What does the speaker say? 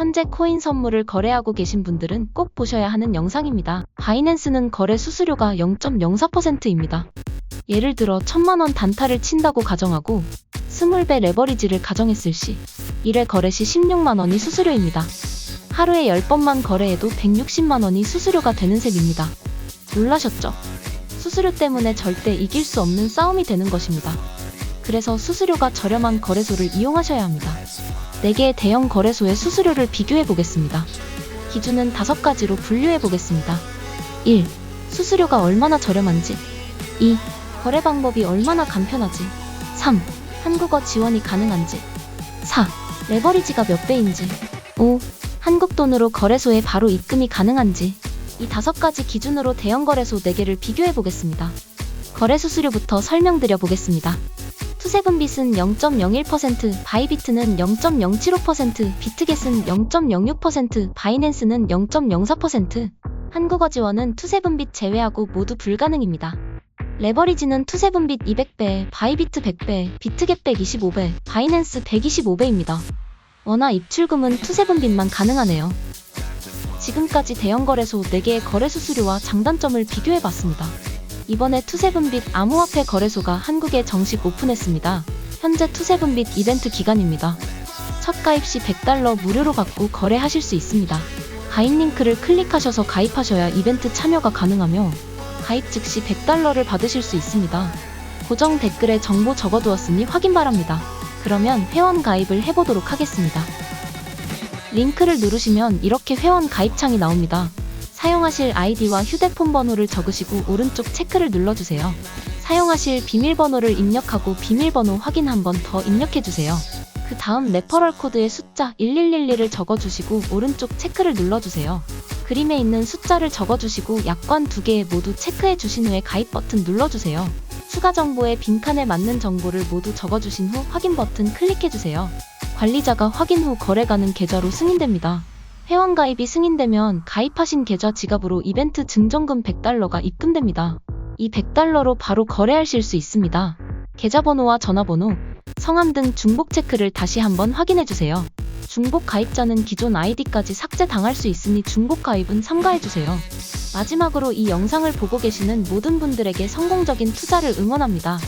현재 코인 선물을 거래하고 계신 분들은 꼭 보셔야 하는 영상입니다. 바이낸스는 거래 수수료가 0.04%입니다. 예를 들어 1000만원 단타를 친다고 가정하고 20배 레버리지를 가정했을 시 1회 거래 시 16만원이 수수료입니다. 하루에 10번만 거래해도 160만원이 수수료가 되는 셈입니다. 놀라셨죠? 수수료 때문에 절대 이길 수 없는 싸움이 되는 것입니다. 그래서 수수료가 저렴한 거래소를 이용하셔야 합니다. 4개의 대형 거래소의 수수료를 비교해 보겠습니다. 기준은 5가지로 분류해 보겠습니다. 1. 수수료가 얼마나 저렴한지 2. 거래 방법이 얼마나 간편하지 3. 한국어 지원이 가능한지 4. 레버리지가 몇 배인지 5. 한국 돈으로 거래소에 바로 입금이 가능한지 이 다섯 가지 기준으로 대형 거래소 4개를 비교해 보겠습니다. 거래 수수료부터 설명드려 보겠습니다. 투세분빗은 0.01%, 바이비트는 0.075%, 비트겟은 0.06%, 바이낸스는 0.04%, 한국어 지원은 투세분빗 제외하고 모두 불가능입니다. 레버리지는 투세분빗 200배, 바이비트 100배, 비트겟 125배, 바이낸스 125배입니다. 워낙 입출금은 투세분빗만 가능하네요. 지금까지 대형 거래소 4개의 거래 수수료와 장단점을 비교해 봤습니다. 이번에 투세분빗 암호화폐 거래소가 한국에 정식 오픈했습니다. 현재 투세분빗 이벤트 기간입니다. 첫 가입 시 100달러 무료로 받고 거래하실 수 있습니다. 가입 링크를 클릭하셔서 가입하셔야 이벤트 참여가 가능하며 가입 즉시 100달러를 받으실 수 있습니다. 고정 댓글에 정보 적어두었으니 확인 바랍니다. 그러면 회원 가입을 해보도록 하겠습니다. 링크를 누르시면 이렇게 회원 가입창이 나옵니다. 사용하실 아이디와 휴대폰 번호를 적으시고 오른쪽 체크를 눌러주세요. 사용하실 비밀번호를 입력하고 비밀번호 확인 한 번 더 입력해주세요. 그 다음 레퍼럴 코드의 숫자 1111을 적어주시고 오른쪽 체크를 눌러주세요. 그림에 있는 숫자를 적어주시고 약관 두 개 모두 체크해 주신 후에 가입 버튼 눌러주세요. 추가 정보에 빈칸에 맞는 정보를 모두 적어주신 후 확인 버튼 클릭해주세요. 관리자가 확인 후 거래 가능 계좌로 승인됩니다. 회원 가입이 승인되면 가입하신 계좌 지갑으로 이벤트 증정금 100달러가 입금됩니다. 이 100달러로 바로 거래하실 수 있습니다. 계좌번호와 전화번호, 성함 등 중복 체크를 다시 한번 확인해 주세요. 중복 가입자는 기존 아이디까지 삭제당할 수 있으니 중복 가입은 삼가해 주세요. 마지막으로 이 영상을 보고 계시는 모든 분들에게 성공적인 투자를 응원합니다.